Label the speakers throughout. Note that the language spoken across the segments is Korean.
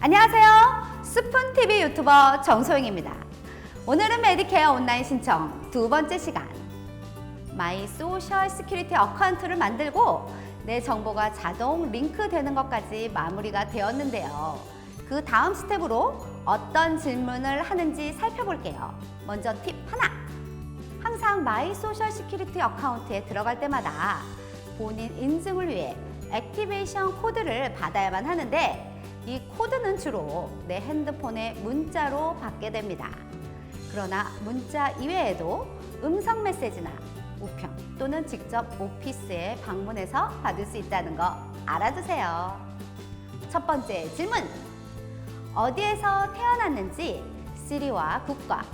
Speaker 1: 안녕하세요. 스푼TV 유튜버 정소영입니다. 오늘은 메디케어 온라인 신청 두 번째 시간. 마이 소셜 시큐리티 어카운트를 만들고 내 정보가 자동 링크되는 것까지 마무리가 되었는데요. 그 다음 스텝으로 어떤 질문을 하는지 살펴볼게요. 먼저 팁 하나. 항상 마이 소셜 시큐리티 어카운트에 들어갈 때마다 본인 인증을 위해 액티베이션 코드를 받아야만 하는데 이 코드는 주로 내 핸드폰에 문자로 받게 됩니다. 그러나 문자 이외에도 음성 메시지나 우편 또는 직접 오피스에 방문해서 받을 수 있다는 거 알아두세요. 첫 번째 질문. 어디에서 태어났는지, 시리와 국가,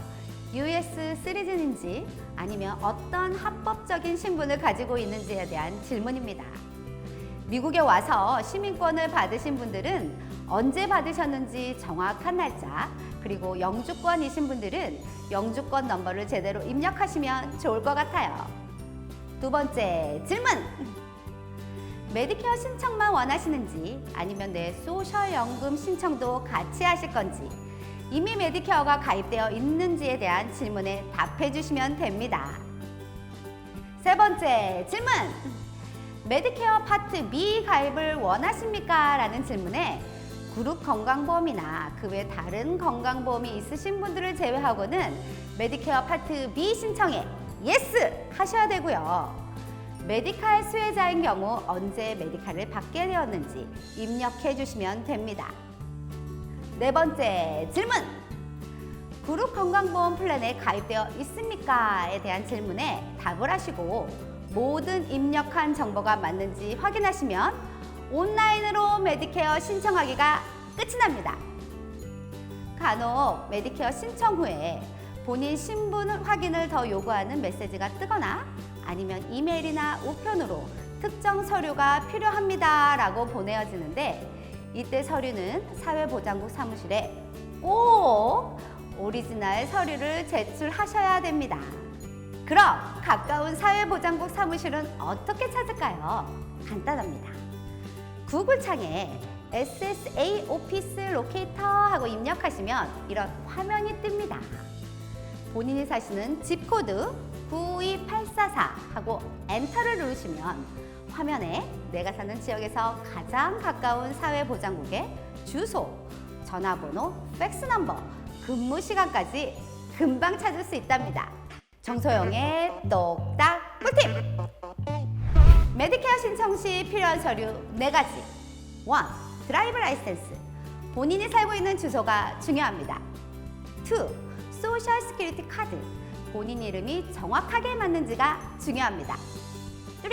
Speaker 1: US 시리즌인지 아니면 어떤 합법적인 신분을 가지고 있는지에 대한 질문입니다. 미국에 와서 시민권을 받으신 분들은 언제 받으셨는지 정확한 날짜, 그리고 영주권이신 분들은 영주권 넘버를 제대로 입력하시면 좋을 것 같아요. 두 번째 질문! 메디케어 신청만 원하시는지 아니면 내 소셜연금 신청도 같이 하실 건지 이미 메디케어가 가입되어 있는지에 대한 질문에 답해 주시면 됩니다. 세 번째 질문! 메디케어 파트 B 가입을 원하십니까? 라는 질문에 그룹 건강보험이나 그 외 다른 건강보험이 있으신 분들을 제외하고는 메디케어 파트 B 신청에 예스 하셔야 되고요. 메디칼 수혜자인 경우 언제 메디칼을 받게 되었는지 입력해 주시면 됩니다. 네 번째 질문. 그룹 건강보험 플랜에 가입되어 있습니까?에 대한 질문에 답을 하시고 모든 입력한 정보가 맞는지 확인하시면 온라인으로 메디케어 신청하기가 끝이 납니다. 간혹 메디케어 신청 후에 본인 신분 확인을 더 요구하는 메시지가 뜨거나 아니면 이메일이나 우편으로 특정 서류가 필요합니다 라고 보내어지는데 이때 서류는 사회보장국 사무실에 꼭 오리지널 서류를 제출하셔야 됩니다. 그럼 가까운 사회보장국 사무실은 어떻게 찾을까요? 간단합니다. 구글 창에 SSA 오피스 로케이터 하고 입력하시면 이런 화면이 뜹니다. 본인이 사시는 집 코드 92844 하고 엔터를 누르시면 화면에 내가 사는 지역에서 가장 가까운 사회보장국의 주소, 전화번호, 팩스 넘버, 근무 시간까지 금방 찾을 수 있답니다. 정소영의 똑딱 꿀팁! 메디케어 신청 시 필요한 서류 네가지 1. 드라이브 라이센스. 본인이 살고 있는 주소가 중요합니다. 2. 소셜 스키리티 카드. 본인 이름이 정확하게 맞는지가 중요합니다. 3.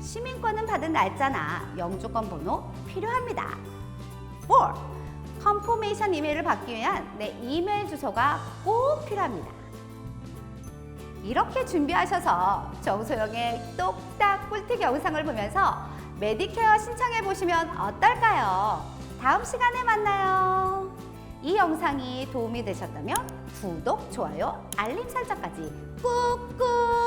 Speaker 1: 시민권은 받은 날짜나 영주권 번호 필요합니다. 4. 컨포메이션 이메일을 받기 위한 내 이메일 주소가 꼭 필요합니다. 이렇게 준비하셔서 정소영의 똑딱 꿀팁 영상을 보면서 메디케어 신청해 보시면 어떨까요? 다음 시간에 만나요. 이 영상이 도움이 되셨다면 구독, 좋아요, 알림 설정까지 꾹꾹